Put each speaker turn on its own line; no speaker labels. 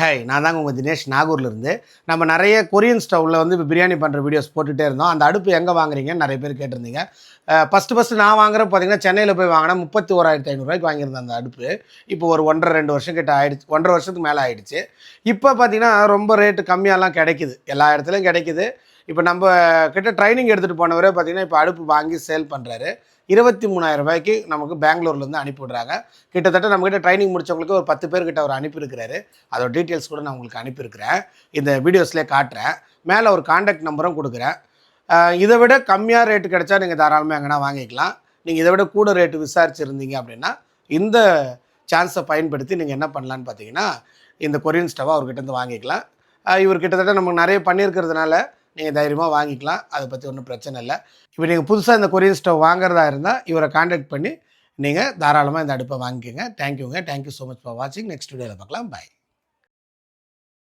ஹே நான் தாங்க உங்கள் தினேஷ் நாகூர்லேருந்து நம்ம நிறைய கொரியன் ஸ்டவ்வில் வந்து இப்போ பிரியாணி பண்ணுற வீடியோஸ் போட்டுகிட்டே இருந்தோம். அந்த அடுப்பு எங்கே வாங்குறீங்கன்னு நிறைய பேர் கேட்டிருந்தீங்க. ஃபஸ்ட்டு ஃபஸ்ட்டு நான் வாங்குறேன் பார்த்தீங்கன்னா சென்னையில் போய் வாங்கினா முப்பத்தி ஓராயிரத்தி ஐநூறுரூவாய்க்கு வாங்கியிருந்தேன் அந்த அடுப்பு. இப்போ ஒரு ஒன்றரை ரெண்டு வருஷம் கிட்ட ஆயிடுச்சு. ஒன்றரை வருஷத்துக்கு மேலே ஆயிடுச்சு. இப்போ பார்த்தீங்கன்னா ரொம்ப ரேட்டு கம்மியாலாம் கிடைக்குது. எல்லா இடத்துலையும் கிடைக்குது. இப்போ நம்ம கிட்ட ட்ரைனிங் எடுத்துகிட்டு போனவரே பார்த்தீங்கன்னா இப்போ அடுப்பு வாங்கி சேல் பண்ணுறாரு இருபத்தி மூணாயிரம் ரூபாய்க்கு நமக்கு பெங்களூர்லேருந்து அனுப்பி விடுறாங்க. கிட்டத்தட்ட நம்மக்கிட்ட ட்ரைனிங் முடிச்சவங்களுக்கு ஒரு பத்து பேர்கிட்ட அவர் அனுப்பியிருக்கிறாரு. அதோட டீட்டெயில்ஸ் கூட நான் உங்களுக்கு அனுப்பியிருக்கிறேன். இந்த வீடியோஸ்லேயே காட்டுறேன். மேலே ஒரு காண்டாக்ட் நம்பரும் கொடுக்குறேன். இதை விட கம்மியாக ரேட்டு கிடைச்சா நீங்கள் தாராளமாக எங்கன்னா வாங்கிக்கலாம். நீங்கள் இதை விட கூட ரேட்டு விசாரிச்சிருந்தீங்க அப்படின்னா இந்த சான்ஸை பயன்படுத்தி நீங்கள் என்ன பண்ணலான்னு பார்த்தீங்கன்னா இந்த கொரியன் ஸ்டவ்வை அவர்கிட்ட இருந்து வாங்கிக்கலாம். இவர் கிட்டத்தட்ட நமக்கு நிறைய பண்ணியிருக்கிறதுனால நீங்கள் தைரியமாக வாங்கிக்கலாம். அதை பற்றி ஒன்றும் பிரச்சனை இல்லை. இப்போ நீங்கள் புதுசாக இந்த கொரியன் ஸ்டவ் வாங்குறதா இருந்தால் இவரை காண்டாக்ட் பண்ணி நீங்கள் தாராளமாக இந்த அடுப்பை வாங்கிக்கோங்க. தேங்க்யூங்க thank you so much for வாட்சிங் நெக்ஸ்ட் வீடியோவில் பார்க்கலாம். பாய்